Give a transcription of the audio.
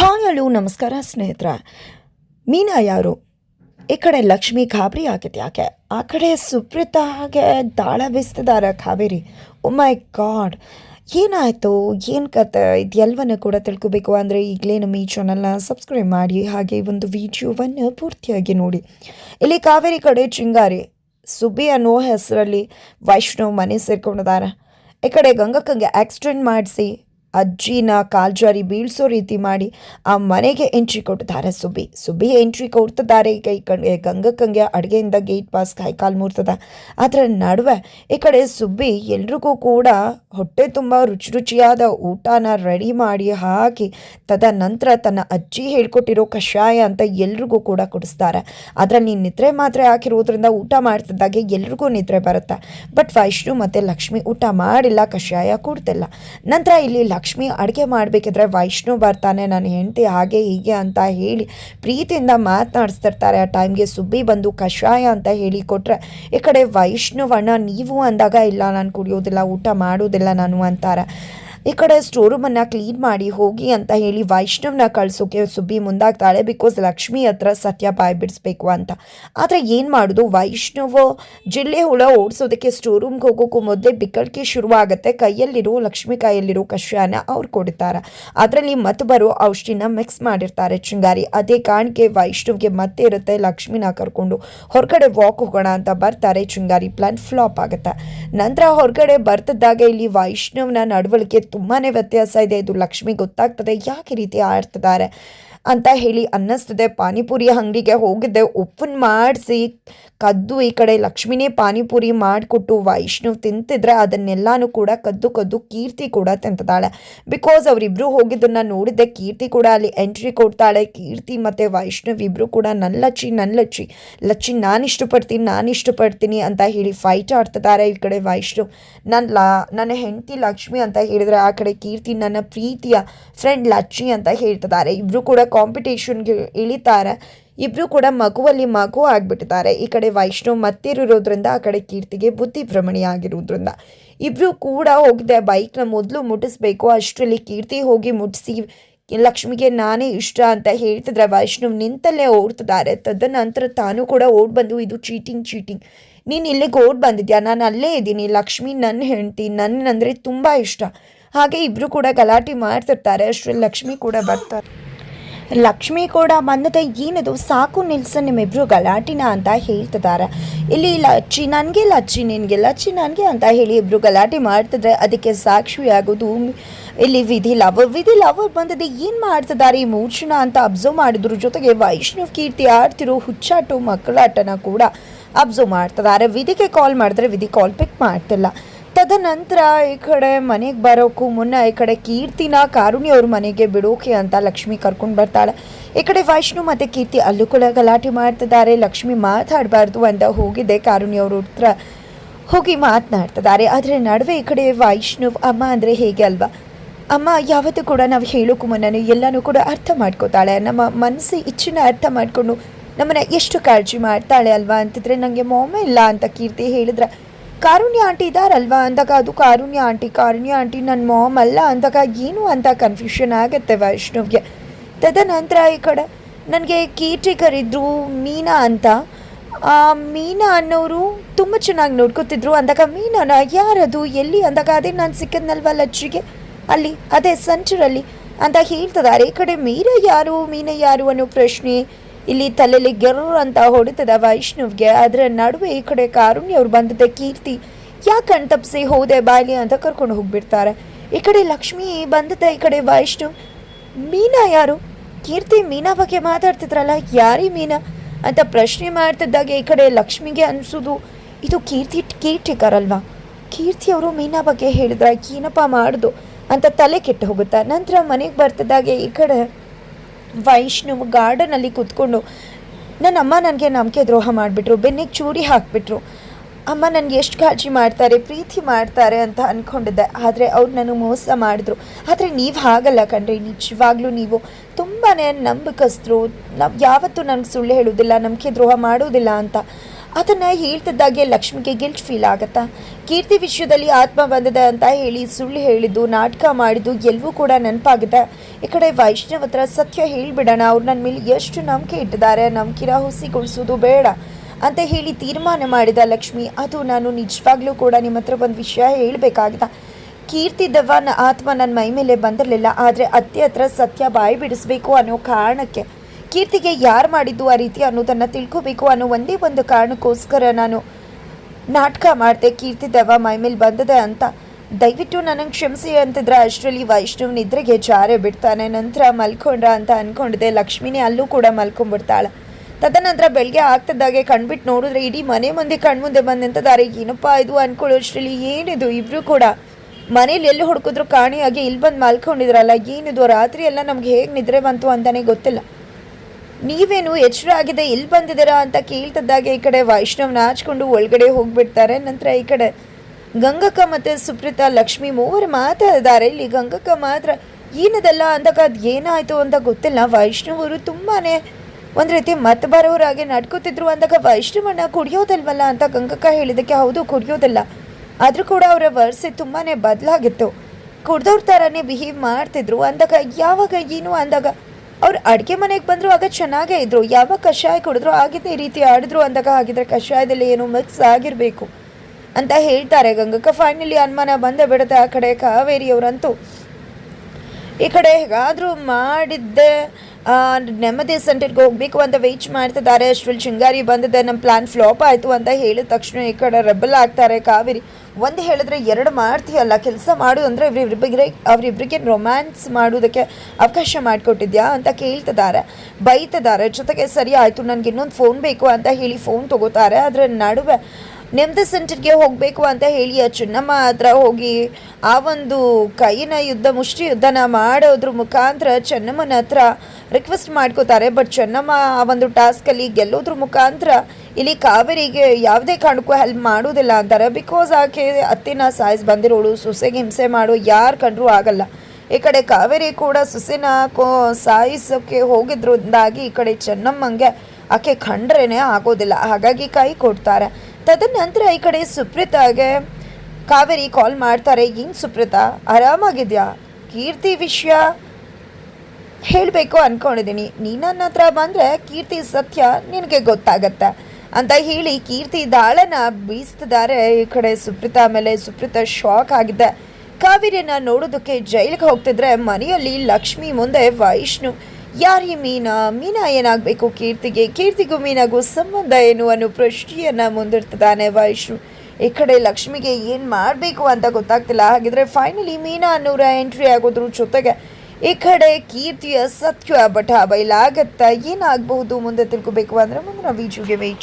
Hi ಅಳು ನಮಸ್ಕಾರ, ಸ್ನೇಹಿತರ. ಮೀನಾ ಯಾರು? ಈ ಕಡೆ ಲಕ್ಷ್ಮಿ ಗಾಬರಿ ಆಗಿದೆ ಯಾಕೆ? ಆ ಕಡೆ ಸುಪ್ರೀತಾಗೆ ದಾಳ ಬೀಸ್ತಿದ್ದಾರೆ ಕಾವೇರಿ. ಮೈ ಗಾಡ್ ಏನಾಯಿತು? ಏನು ಕತೆ? ಇದೆಲ್ಲವನ್ನು ಕೂಡ ತಿಳ್ಕೊಬೇಕು ಅಂದರೆ ಈಗಲೇ ನಮ್ಮ ಈ ಚಾನಲ್ನ ಸಬ್ಸ್ಕ್ರೈಬ್ ಮಾಡಿ, ಹಾಗೆ ಒಂದು ವಿಡಿಯೋವನ್ನು ಪೂರ್ತಿಯಾಗಿ ನೋಡಿ. ಇಲ್ಲಿ ಕಾವೇರಿ ಕಡೆ ಚಿಂಗಾರಿ ಸುಬ್ಬಿ ಅನ್ನೋ ಹೆಸರಲ್ಲಿ ವೈಷ್ಣವ್ ಮನೆ ಸೇರ್ಕೊಂಡಿದ್ದಾರೆ ಈ ಕಡೆ ಗಂಗಕ್ಕಂಗೆ ಆಕ್ಸಿಡೆಂಟ್ ಮಾಡಿಸಿ ಅಜ್ಜಿನ ಕಾಲ್ಜಾರಿ ಬೀಳ್ಸೋ ರೀತಿ ಮಾಡಿ ಆ ಮನೆಗೆ ಎಂಟ್ರಿ ಕೊಟ್ಟಿದ್ದಾರೆ. ಸುಬ್ಬಿ ಸುಬ್ಬಿ ಎಂಟ್ರಿ ಕೊಡ್ತಿದ್ದಾರೆ. ಈಗ ಈ ಕಡೆ ಗಂಗಕ್ಕಂಗೆ ಅಡುಗೆಯಿಂದ ಗೇಟ್ ಪಾಸ್ ಕೈ ಕಾಲು ಮೂರ್ತದ. ಅದರ ನಡುವೆ ಈ ಕಡೆ ಸುಬ್ಬಿ ಎಲ್ರಿಗೂ ಕೂಡ ಹೊಟ್ಟೆ ತುಂಬ ರುಚಿ ರುಚಿಯಾದ ಊಟನ ರೆಡಿ ಮಾಡಿ ಹಾಕಿ ತದನಂತರ ತನ್ನ ಅಜ್ಜಿ ಹೇಳ್ಕೊಟ್ಟಿರೋ ಕಷಾಯ ಅಂತ ಎಲ್ರಿಗೂ ಕೂಡ ಕುಡಿಸ್ತಾರೆ. ಅದರಲ್ಲಿ ನಿದ್ರೆ ಮಾತ್ರೆ ಹಾಕಿರೋದ್ರಿಂದ ಊಟ ಮಾಡ್ತಿದ್ದಾಗೆ ಎಲ್ರಿಗೂ ನಿದ್ರೆ ಬರುತ್ತೆ. ಬಟ್ ವೈಷ್ಣು ಮತ್ತು ಲಕ್ಷ್ಮಿ ಊಟ ಮಾಡಿಲ್ಲ, ಕಷಾಯ ಕೊಡ್ತಿಲ್ಲ. ನಂತರ ಇಲ್ಲಿ ಲಕ್ಷ್ಮಿ ಅಡುಗೆ ಮಾಡಬೇಕಿದ್ರೆ ವೈಷ್ಣು ಬರ್ತಾನೆ, ನನ್ನ ಹೆಂಡತಿ ಹಾಗೆ ಹೀಗೆ ಅಂತ ಹೇಳಿ ಪ್ರೀತಿಯಿಂದ ಮಾತನಾಡಿಸ್ತಿರ್ತಾರೆ. ಆ ಟೈಮ್ಗೆ ಸುಬ್ಬಿ ಬಂದು ಕಷಾಯ ಅಂತ ಹೇಳಿ ಕೊಟ್ಟರೆ ಈ ಕಡೆ ವೈಷ್ಣುವಣ್ಣ, ನೀವು ಅಂದಾಗ ಇಲ್ಲ, ನಾನು ಕುಡಿಯೋದಿಲ್ಲ, ಊಟ ಮಾಡೋದಿಲ್ಲ ನಾನು ಅಂತಾರೆ. ಈ ಕಡೆ ಸ್ಟೋರ್ ರೂಮನ್ನು ಕ್ಲೀನ್ ಮಾಡಿ ಹೋಗಿ ಅಂತ ಹೇಳಿ ವೈಷ್ಣವ್ನ ಕಳ್ಸೋಕೆ ಸುಬ್ಬಿ ಮುಂದಾಗ್ತಾಳೆ ಬಿಕಾಸ್ ಲಕ್ಷ್ಮಿ ಹತ್ರ ಸತ್ಯ ಬಾಯ್ ಬಿಡಿಸ್ಬೇಕು ಅಂತ. ಆದರೆ ಏನು ಮಾಡೋದು? ವೈಷ್ಣವ ಜಿಲ್ಲೆ ಹುಳ ಓಡಿಸೋದಕ್ಕೆ ಸ್ಟೋರ್ ರೂಮ್ಗೆ ಹೋಗೋಕ್ಕೂ ಮೊದಲೇ ಬಿಕ್ಕಳಿಕೆ ಶುರುವಾಗುತ್ತೆ. ಕೈಯಲ್ಲಿರೋ ಲಕ್ಷ್ಮಿ ಕೈಯಲ್ಲಿರೋ ಕಷಾಯನ ಅವ್ರು ಕೊಡ್ತಾರೆ. ಅದರಲ್ಲಿ ಮತ್ತೆ ಬರೋ ಔಷಧಿನ ಮಿಕ್ಸ್ ಮಾಡಿರ್ತಾರೆ ಚಿಂಗಾರಿ ಅದೇ ಕಾರಣಕ್ಕೆ ವೈಷ್ಣವ್ಗೆ ಮತ್ತೆ ಇರುತ್ತೆ ಲಕ್ಷ್ಮಿನ ಕರ್ಕೊಂಡು. ಹೊರಗಡೆ ವಾಕ್ ಹೋಗೋಣ ಅಂತ ಬರ್ತಾರೆ ಚಿಂಗಾರಿ ಪ್ಲಾನ್ ಫ್ಲಾಪ್ ಆಗುತ್ತೆ. ನಂತರ ಹೊರಗಡೆ ಬರ್ತಿದ್ದಾಗ ಇಲ್ಲಿ ವೈಷ್ಣವ್ನ ನಡವಳಿಕೆ ತುಂಬಾ ವ್ಯತ್ಯಾಸ ಇದೆ. ಇದು ಲಕ್ಷ್ಮಿ ಗೊತ್ತಾಗ್ತದೆ. ಯಾಕೆ ರೀತಿ ಆಡ್ತಿದ್ದಾರೆ? ಅಂತ ಹೇಳಿ ಅನ್ನಿಸ್ತದೆ. ಪಾನಿಪುರಿ ಅಂಗಡಿಗೆ ಹೋಗಿದ್ದೆ. ಓಪನ್ ಮಾಡಿಸಿ ಕದ್ದು ಈ ಕಡೆ ಲಕ್ಷ್ಮಿನೇ ಪಾನಿಪುರಿ ಮಾಡಿಕೊಟ್ಟು ವೈಷ್ಣವ್ ತಿಂತಿದ್ರೆ ಅದನ್ನೆಲ್ಲಾನು ಕೂಡ ಕದ್ದು ಕದ್ದು ಕೀರ್ತಿ ಕೂಡ ತಿಂತಿದ್ದಾಳೆ. ಬಿಕಾಸ್ ಅವರಿಬ್ಬರು ಹೋಗಿದ್ದನ್ನ ನೋಡಿದ್ದೆ. ಕೀರ್ತಿ ಕೂಡ ಅಲ್ಲಿ ಎಂಟ್ರಿ ಕೊಡ್ತಾಳೆ. ಕೀರ್ತಿ ಮತ್ತು ವೈಷ್ಣವ್ ಇಬ್ಬರು ಕೂಡ ನನ್ನ ಲಚ್ಚಿ ನನ್ನ ಲಚ್ಚಿ. ಲಚ್ಚಿ, ನಾನು ಇಷ್ಟಪಡ್ತೀನಿ ನಾನು ಇಷ್ಟಪಡ್ತೀನಿ ಅಂತ ಹೇಳಿ ಫೈಟ್ ಆಡ್ತಿದ್ದಾರೆ ಈ ಕಡೆ ವೈಷ್ಣವ್. ನನ್ನ ಲಾ, ನನ್ನ ಹೆಂಡತಿ ಲಕ್ಷ್ಮಿ ಅಂತ ಹೇಳಿದ್ರೆ ಆ ಕಡೆ ಕೀರ್ತಿ ನನ್ನ ಪ್ರೀತಿಯ ಫ್ರೆಂಡ್ ಲಚ್ಚಿ ಅಂತ ಹೇಳ್ತಿದ್ದಾರೆ. ಇಬ್ಬರು ಕೂಡ ಕಾಂಪಿಟೇಷನ್ಗೆ ಇಳಿತಾರೆ. ಇಬ್ರು ಕೂಡ ಮಗುವಲ್ಲಿ ಮಗು ಆಗಿಬಿಟ್ಟಿದ್ದಾರೆ. ಈ ಕಡೆ ವೈಷ್ಣವ್ ಮತ್ತಿರೋದ್ರಿಂದ ಆ ಕಡೆ ಕೀರ್ತಿಗೆ ಬುದ್ಧಿ ಭ್ರಮಣಿ ಆಗಿರೋದ್ರಿಂದ ಇಬ್ರು ಕೂಡ ಹೋಗಿದೆ ಬೈಕ್ನ ಮೊದಲು ಮುಟ್ಟಿಸ್ಬೇಕು, ಅಷ್ಟರಲ್ಲಿ ಕೀರ್ತಿ ಹೋಗಿ ಮುಟ್ಟಿಸಿ, ಲಕ್ಷ್ಮಿಗೆ ನಾನೇ ಇಷ್ಟ ಅಂತ ಹೇಳ್ತಿದ್ರೆ ವೈಷ್ಣವ್ ನಿಂತಲ್ಲೇ ಓಡ್ತಿದ್ದಾರೆ. ತದನಂತರ ತಾನು ಕೂಡ ಓಡ್ ಬಂದು, ಇದು ಚೀಟಿಂಗ್ ಚೀಟಿಂಗ್ ನೀನು ಇಲ್ಲಿಗೆ ಓಡ್ ಬಂದಿದ್ಯಾ? ನಾನು ಅಲ್ಲೇ ಇದ್ದೀನಿ. ಲಕ್ಷ್ಮಿ ನನ್ನ ಹೆಂಡ್ತಿ ನನ್ನಂದರೆ ತುಂಬ ಇಷ್ಟ. ಹಾಗೆ ಇಬ್ಬರು ಕೂಡ ಗಲಾಟೆ ಮಾಡ್ತಿರ್ತಾರೆ. ಅಷ್ಟರಲ್ಲಿ ಲಕ್ಷ್ಮಿ ಕೂಡ ಬರ್ತಾರೆ. ಲಕ್ಷ್ಮಿ ಕೂಡ ಬಂದದ. ಏನದು? ಸಾಕು ನಿಲ್ಸ ನಿಮ್ಮಿಬ್ರು ಗಲಾಟಿನ ಅಂತ ಹೇಳ್ತಿದ್ದಾರೆ. ಇಲ್ಲಿ ಲಚ್ಚಿ ನನಗೆ ಲಚ್ಚಿ, ನಿನಗೆ ಲಚ್ಚಿ, ನನಗೆ ಅಂತ ಹೇಳಿ ಇಬ್ರು ಗಲಾಟೆ ಮಾಡ್ತಿದ್ರೆ ಅದಕ್ಕೆ ಸಾಕ್ಷಿಯಾಗೋದು ಇಲ್ಲಿ ವಿಧಿ ಲವರ್ ವಿಧಿ ಲವರ್ ಬಂದದೆ. ಏನು ಮಾಡ್ತಿದ್ದಾರೆ ಈ ಅಂತ ಅಬ್ಸರ್ವ್ ಮಾಡಿದ್ರು. ಜೊತೆಗೆ ವೈಷ್ಣವ್ ಕೀರ್ತಿ ಆಡ್ತಿರೋ ಹುಚ್ಚಾಟು ಮಕ್ಕಳಾಟನ ಕೂಡ ಅಬ್ಸರ್ವ್ ಮಾಡ್ತಿದ್ದಾರೆ. ವಿಧಿಗೆ ಕಾಲ್ ಮಾಡಿದ್ರೆ ವಿಧಿ ಕಾಲ್ ಪಿಕ್ ಮಾಡ್ತಿಲ್ಲ. ತದನಂತರ ಈ ಕಡೆ ಮನೆಗೆ ಬರೋಕ್ಕೂ ಮುನ್ನ ಈ ಕಡೆ ಕೀರ್ತಿನ ಕಾರುಣಿ ಅವ್ರ ಮನೆಗೆ ಬಿಡೋಕೆ ಅಂತ ಲಕ್ಷ್ಮಿ ಕರ್ಕೊಂಡು ಬರ್ತಾಳೆ. ಈ ಕಡೆ ವೈಷ್ಣು ಮತ್ತು ಕೀರ್ತಿ ಅಲ್ಲೂ ಕೂಡ ಗಲಾಟೆ ಮಾಡ್ತಿದ್ದಾರೆ. ಲಕ್ಷ್ಮಿ ಮಾತಾಡಬಾರ್ದು ಅಂತ ಹೋಗಿದೆ ಕಾರುಣಿ ಅವ್ರ ಹತ್ರ. ಹೋಗಿ ಮಾತನಾಡ್ತಿದ್ದಾರೆ. ಆದರೆ ನಡುವೆ ಈ ಕಡೆ ವೈಷ್ಣು, ಅಮ್ಮ ಅಂದರೆ ಹೇಗೆ ಅಲ್ವಾ? ಅಮ್ಮ, ಯಾವತ್ತೂ ಕೂಡ ನಾವು ಹೇಳೋಕ್ಕೂ ಮುನ್ನನೇ ಎಲ್ಲನೂ ಕೂಡ ಅರ್ಥ ಮಾಡ್ಕೋತಾಳೆ. ನಮ್ಮ ಮನಸ್ಸು ಇಚ್ಛೆನ ಅರ್ಥ ಮಾಡಿಕೊಂಡು ನಮ್ಮನ್ನು ಎಷ್ಟು ಕಾಳಜಿ ಮಾಡ್ತಾಳೆ ಅಲ್ವಾ ಅಂತಿದ್ರೆ ನನಗೆ ಮೊಮ್ಮೆ ಇಲ್ಲ ಅಂತ ಕೀರ್ತಿ ಹೇಳಿದ್ರೆ ಕಾರುಣ್ಯ ಆಂಟಿ ಇದಾರಲ್ವಾ? ಅಂದಾಗ ಅದು ಕಾರುಣ್ಯ ಆಂಟಿ ಕಾರುಣ್ಯ ಆಂಟಿ ನನ್ನ ಮಾಮ್ ಅಲ್ಲ, ಅಂದಾಗ ಏನು ಅಂತ ಕನ್ಫ್ಯೂಷನ್ ಆಗುತ್ತೆ ವೈಷ್ಣವ್ಗೆ. ತದನಂತರ ಈ ಕಡೆ ನನಗೆ ಕೀರ್ತಿ ಕರಿದ್ರು ಮೀನಾ ಅಂತ. ಆ ಮೀನಾ ಅನ್ನೋರು ತುಂಬ ಚೆನ್ನಾಗಿ ನೋಡ್ಕೊತಿದ್ರು. ಅಂದಾಗ ಮೀನಾನ ಯಾರದು, ಎಲ್ಲಿ? ಅಂದಾಗ ಅದೇ ನಾನು ಸಿಕ್ಕದ್ನಲ್ವ ಲಚ್ಚಿಗೆ? ಅಲ್ಲಿ, ಅದೇ ಸೆಂಟರಲ್ಲಿ ಅಂತ ಹೇಳ್ತದಾರೆ, ಈ ಕಡೆ ಮೀರ ಯಾರು, ಮೀನ ಯಾರು ಅನ್ನೋ ಪ್ರಶ್ನೆ. ಇಲ್ಲಿ ತಲೆಯಲ್ಲಿ ಗೆರ್ರ ಅಂತ ಹೊಡಿತದ ವೈಷ್ಣವ್ಗೆ ಅದರ ನಡುವೆ ಈ ಕಡೆ ಕಾರುಣ್ಯ ಅವ್ರು ಕೀರ್ತಿ. ಯಾಕೆ ಕಣ್ತಪ್ಸಿ ಹೋದೆ ಬಾಯ್ಲಿ ಅಂತ ಕರ್ಕೊಂಡು ಹೋಗ್ಬಿಡ್ತಾರೆ. ಈ ಕಡೆ ಲಕ್ಷ್ಮಿ ಬಂದಿದ್ದ ಈ ಕಡೆ ವೈಷ್ಣವ್. ಮೀನಾ ಯಾರು? ಕೀರ್ತಿ ಮೀನಾ ಬಗ್ಗೆ ಮಾತಾಡ್ತಿದ್ರಲ್ಲ, ಯಾರಿ ಮೀನಾ? ಅಂತ ಪ್ರಶ್ನೆ ಮಾಡ್ತಿದ್ದಾಗ ಈ ಕಡೆ ಲಕ್ಷ್ಮಿಗೆ ಅನಿಸೋದು. ಇದು ಕೀರ್ತಿ ಕೀರ್ತಿಕರಲ್ವಾ ಕೀರ್ತಿ ಅವರು ಮೀನಾ ಬಗ್ಗೆ ಹೇಳಿದ್ರೆ ಏನಪ್ಪ ಮಾಡ್ದು ಅಂತ ತಲೆ ಕೆಟ್ಟು ಹೋಗುತ್ತೆ. ನಂತರ ಮನೆಗೆ ಬರ್ತಿದ್ದಾಗೆ ಈ ಕಡೆ ವೈಷ್ಣವ್ ಗಾರ್ಡನಲ್ಲಿ ಕೂತ್ಕೊಂಡು ನನ್ನ ಅಮ್ಮ ನನಗೆ ನಂಬಿಕೆ ದ್ರೋಹ ಮಾಡಿಬಿಟ್ರು, ಬೆನ್ನಿಗೆ ಚೂರಿ ಹಾಕಿಬಿಟ್ರು. ಅಮ್ಮ ನನಗೆ ಎಷ್ಟು ಕಾಳಜಿ ಮಾಡ್ತಾರೆ, ಪ್ರೀತಿ ಮಾಡ್ತಾರೆ ಅಂತ ಅಂದ್ಕೊಂಡಿದ್ದೆ ಆದರೆ ಅವ್ರು ನನಗೆ ಮೋಸ ಮಾಡಿದ್ರು. ಆದರೆ ನೀವು ಹಾಗಲ್ಲ ಕಣ್ರಿ. ನಿಜವಾಗ್ಲೂ ನೀವು ತುಂಬಾ ನಂಬಿಕಸ್ತರು ನಾವು ಯಾವತ್ತೂ ನನಗೆ ಸುಳ್ಳು ಹೇಳೋದಿಲ್ಲ, ನಂಬಿಕೆ ದ್ರೋಹ ಮಾಡೋದಿಲ್ಲ ಅಂತ. ಅದನ್ನು ಹೇಳ್ತಿದ್ದಾಗೆ ಲಕ್ಷ್ಮಿಗೆ ಗಿಲ್ಟ್ ಫೀಲ್ ಆಗತ್ತಾ? ಕೀರ್ತಿ ವಿಷಯದಲ್ಲಿ ಆತ್ಮ ಬಂದಿದೆ ಅಂತ ಹೇಳಿ ಸುಳ್ಳು ಹೇಳಿದ್ದು, ನಾಟಕ ಮಾಡಿದ್ದು ಎಲ್ಲವೂ ಕೂಡ ನೆನಪಾಗಿದೆ ಈ ಕಡೆ ವೈಷ್ಣವ್ ಹತ್ರ ಸತ್ಯ ಹೇಳಿಬಿಡೋಣ ಅವ್ರು ನನ್ನ ಮೇಲೆ ಎಷ್ಟು ನಂಬಿಕೆ ಇಟ್ಟಿದ್ದಾರೆ ನಂಬಿಕೆರ ಹುಸಿಗೊಳಿಸೋದು ಬೇಡ ಅಂತ ಹೇಳಿ ತೀರ್ಮಾನ ಮಾಡಿದ ಲಕ್ಷ್ಮಿ. ಅದು ನಾನು ನಿಜವಾಗ್ಲೂ ಕೂಡ ನಿಮ್ಮ ಹತ್ರ ಒಂದು ವಿಷಯ ಹೇಳಬೇಕಾಗಿದೆ ಕೀರ್ತಿ ದವ್ವ ಆತ್ಮ ನನ್ನ ಮೈ ಮೇಲೆ ಬಂದಿರಲಿಲ್ಲ, ಆದರೆ ಅತ್ತೆ ಹತ್ರ ಸತ್ಯ ಬಾಯಿ ಬಿಡಿಸ್ಬೇಕು ಅನ್ನೋ ಕಾರಣಕ್ಕೆ ಕೀರ್ತಿಗೆ ಯಾರು ಮಾಡಿದ್ದು ಆ ರೀತಿ ಅನ್ನೋದನ್ನು ತಿಳ್ಕೋಬೇಕು ಅನ್ನೋ ಒಂದೇ ಒಂದು ಕಾರಣಕ್ಕೋಸ್ಕರ ನಾನು ನಾಟಕ ಮಾಡಿದೆ, ಕೀರ್ತಿ ದೆವ್ವ ಮೈ ಮೇಲೆ ಬಂದಿದೆ ಅಂತ. ದಯವಿಟ್ಟು ನನಗೆ ಕ್ಷಮಿಸಿ ಅಂತಿದ್ರೆ ಅಷ್ಟರಲ್ಲಿ ವೈಷ್ಣವ್ ನಿದ್ರೆಗೆ ಜಾರೆ ಬಿಡ್ತಾನೆ. ನಂತರ ಮಲ್ಕೊಂಡ್ರ ಅಂತ ಅನ್ಕೊಂಡಿದ್ದೆ. ಲಕ್ಷ್ಮಿನೇ ಅಲ್ಲೂ ಕೂಡ ಮಲ್ಕೊಂಡ್ಬಿಡ್ತಾಳೆ. ತದನಂತರ ಬೆಳಗ್ಗೆ ಆಗ್ತಿದ್ದಾಗೆ ಕಣ್ಬಿಟ್ಟು ನೋಡಿದ್ರೆ ಇಡೀ ಮನೆ ಮುಂದೆ ಕಣ್ಮುಂದೆ ಬಂದು ನಿಂತಿದ್ದಾರೆ. ಏನಪ್ಪ ಇದು ಅನ್ಕೊಳ್ಳೋಷ್ಟರಲ್ಲಿ ಏನಿದು? ಇಬ್ರು ಕೂಡ ಮನೇಲಿ ಎಲ್ಲಿ ಹುಡ್ಕಿದ್ರು ಕಾಣಿಯಾಗಿ ಇಲ್ಲಿ ಬಂದು ಮಲ್ಕೊಂಡಿದ್ರಲ್ಲ, ಏನಿದು? ರಾತ್ರಿ ಎಲ್ಲ ನಮ್ಗೆ ಹೇಗೆ ನಿದ್ರೆ ಬಂತು ಅಂತಾನೆ ಗೊತ್ತಿಲ್ಲ. ನೀವೇನು ಎಚ್ಚರ ಆಗಿದೆ ಇಲ್ಲಿ ಬಂದಿದ್ದೀರಾ ಅಂತ ಕೇಳ್ತಿದ್ದಾಗೆ ಈ ಕಡೆ ವೈಷ್ಣವ್ ನಾಚ್ಕೊಂಡು ಒಳಗಡೆ ಹೋಗ್ಬಿಡ್ತಾರೆ. ನಂತರ ಈ ಕಡೆ ಗಂಗಕ್ಕ ಮತ್ತು ಸುಪ್ರೀತಾ, ಲಕ್ಷ್ಮಿ ಮೂವರು ಮಾತಾಡಿದ್ದಾರೆ ಇಲ್ಲಿ ಗಂಗಕ್ಕ ಮಾತ್ರ ಏನದಲ್ಲ ಅಂದಾಗ ಅದು ಏನಾಯಿತು ಅಂತ ಗೊತ್ತಿಲ್ಲ. ವೈಷ್ಣವರು ತುಂಬಾ ಒಂದು ರೀತಿ ಮತ್ತೆ ಬರೋರಾಗೆ ನಡ್ಕೋತಿದ್ರು ಅಂದಾಗ ವೈಷ್ಣವನ್ನ ಕುಡಿಯೋದಲ್ವಲ್ಲ ಅಂತ ಗಂಗಕ್ಕ ಹೇಳಿದ್ದಕ್ಕೆ ಹೌದು, ಕುಡಿಯೋದಿಲ್ಲ. ಆದರೂ ಕೂಡ ಅವರ ವರ್ಸೆ ತುಂಬಾ ಬದಲಾಗಿತ್ತು. ಕುಡ್ದವ್ರ ಥರನೇ ಬಿಹೇವ್ ಮಾಡ್ತಿದ್ರು. ಅಂದಾಗ ಯಾವಾಗ ಏನು ಅಂದಾಗ ಅವ್ರು ಅಡುಗೆ ಮನೆಗೆ ಬಂದರು ಆಗ ಚೆನ್ನಾಗೇ ಇದ್ರು. ಯಾವ ಕಷಾಯ ಕುಡಿದ್ರು ಆಗಿದ್ದೇ ಈ ರೀತಿ ಆಡಿದ್ರು ಅಂದಾಗ ಹಾಗಿದ್ರೆ ಕಷಾಯದಲ್ಲಿ ಏನು ಮಿಕ್ಸ್ ಆಗಿರಬೇಕು ಅಂತ ಹೇಳ್ತಾರೆ. ಗಂಗಕ್ಕ ಫೈನಲಿ ಅನುಮಾನ ಬಂದೇ ಬಿಡುತ್ತೆ ಆ ಕಡೆ. ಕಾವೇರಿಯವರಂತೂ ಈ ಕಡೆ ಹೇಗಾದರೂ ಮಾಡಿದ್ದೆ. ನೆಮ್ಮದಿ ಸೆಂಟರ್ಗೆ ಹೋಗಬೇಕು ಅಂತ ವೆಯ್ಟ್ ಮಾಡ್ತಿದ್ದಾರೆ. ಅಷ್ಟರಲ್ಲಿ ಶೃಂಗಾರಿ ಬಂದಿದೆ. ನಮ್ಮ ಪ್ಲಾನ್ ಫ್ಲಾಪ್ ಆಯಿತು ಅಂತ ಹೇಳಿದ ತಕ್ಷಣ ಈ ಕಡೆ ರೆಬಲ್ ಆಗ್ತಾರೆ. ಕಾವೇರಿ, ಒಂದು ಹೇಳಿದ್ರೆ ಎರಡು ಮಾಡ್ತೀಯಲ್ಲ? ಕೆಲಸ ಮಾಡು ಅಂದರೆ ಇವರಿಬ್ಬರಿಗೆ ಅವರಿಬ್ಬರಿಗೆ ರೊಮ್ಯಾನ್ಸ್ ಮಾಡೋದಕ್ಕೆ ಅವಕಾಶ ಮಾಡಿಕೊಟ್ಟಿದ್ಯಾ ಅಂತ ಕೇಳ್ತಿದ್ದಾರೆ. ಬೈತಿದ್ದಾರೆ. ಜೊತೆಗೆ ಸರಿ ಆಯಿತು, ನನಗೆ ಇನ್ನೊಂದು ಫೋನ್ ಬೇಕು ಅಂತ ಹೇಳಿ ಫೋನ್ ತಗೋತಾರೆ. ಅದರ ನಡುವೆ ನೆಮ್ಮದಿ ಸೆಂಟರ್ಗೆ ಹೋಗಬೇಕು ಅಂತ ಹೇಳಿ ಆ ಚೆನ್ನಮ್ಮ ಹತ್ರ ಹೋಗಿ ಆ ಒಂದು ಕೈನ ಯುದ್ಧ, ಮುಷ್ಟಿ ಯುದ್ಧನ ಮಾಡೋದ್ರ ಮುಖಾಂತರ ಚೆನ್ನಮ್ಮನ ಹತ್ರ ರಿಕ್ವೆಸ್ಟ್ ಮಾಡ್ಕೋತಾರೆ. ಬಟ್ ಚೆನ್ನಮ್ಮ ಆ ಒಂದು ಟಾಸ್ಕಲ್ಲಿ ಗೆಲ್ಲೋದ್ರ ಮುಖಾಂತರ ಇಲ್ಲಿ ಕಾವೇರಿಗೆ ಯಾವುದೇ ಕಾರಣಕ್ಕೂ ಹೆಲ್ಪ್ ಮಾಡೋದಿಲ್ಲ ಅಂತಾರೆ. ಬಿಕಾಸ್ ಆಕೆ ಅತ್ತಿನ ಸಾಯಿಸ್ ಬಂದಿರೋಳು, ಸೊಸೆಗೆ ಹಿಂಸೆ ಮಾಡೋ ಯಾರು ಕಂಡ್ರೂ ಆಗಲ್ಲ. ಈ ಕಡೆ ಕಾವೇರಿ ಕೂಡ ಸೊಸೆನ ಕೋ ಸಾಯಿಸೋಕ್ಕೆ ಹೋಗಿದ್ರಿಂದಾಗಿ ಈ ಕಡೆ ಚೆನ್ನಮ್ಮಂಗೆ ಆಕೆ ಕಂಡ್ರೇನೆ ಆಗೋದಿಲ್ಲ. ಹಾಗಾಗಿ ಕೈ ಕೊಡ್ತಾರೆ. ತದನಂತರ ಈ ಕಡೆ ಸುಪ್ರೀತಾಗೆ ಕಾವೇರಿ ಕಾಲ್ ಮಾಡ್ತಾರೆ. ಏನು ಸುಪ್ರೀತಾ? ಆರಾಮಾಗಿದ್ಯಾ? ಕೀರ್ತಿ ವಿಷಯ ಹೇಳಬೇಕು ಅಂದ್ಕೊಂಡಿದ್ದೀನಿ ನೀನು ನನ್ನ ಹತ್ರ ಬಂದರೆ ಕೀರ್ತಿ ಸತ್ಯ ನಿನಗೆ ಗೊತ್ತಾಗತ್ತೆ ಅಂತ ಹೇಳಿ ಕೀರ್ತಿ ದಾಳನ ಬೀಸ್ತಿದ್ದಾರೆ. ಈ ಕಡೆ ಸುಪ್ರೀತಾ ಮೇಲೆ ಸುಪ್ರೀತಾ ಶಾಕ್ ಆಗಿದೆ. ಕಾವೇರಿಯನ್ನು ನೋಡೋದಕ್ಕೆ ಜೈಲಿಗೆ ಹೋಗ್ತಿದ್ರೆ ಮನೆಯಲ್ಲಿ ಲಕ್ಷ್ಮಿ ಮುಂದೆ ವೈಷ್ಣು ಯಾರೀ ಮೀನಾ? ಮೀನಾ ಏನಾಗಬೇಕು ಕೀರ್ತಿಗೆ? ಕೀರ್ತಿಗೂ ಮೀನಾಗೂ ಸಂಬಂಧ ಏನು ಅನ್ನೋ ಪ್ರಶ್ನೆಯನ್ನು ಮುಂದಿಡ್ತಿದ್ದಾನೆ ವೈಷ್ಣು. ಈ ಕಡೆ ಲಕ್ಷ್ಮಿಗೆ ಏನು ಮಾಡಬೇಕು ಅಂತ ಗೊತ್ತಾಗ್ತಿಲ್ಲ. ಹಾಗಿದ್ರೆ ಫೈನಲಿ ಮೀನಾ ಅನ್ನೋರ ಎಂಟ್ರಿ ಆಗೋದ್ರ ಜೊತೆಗೆ ಈ ಕಡೆ ಕೀರ್ತಿಯ ಸತ್ಯ, ಬಟ ಬಯಲಾಗತ್ತ ಏನಾಗಬಹುದು ಮುಂದೆ ತಿಳ್ಕೊಬೇಕು ಅಂದರೆ ಮುಂದಿನ ವೀಡಿಯೋಗೆ ವೆಯ್ಟ್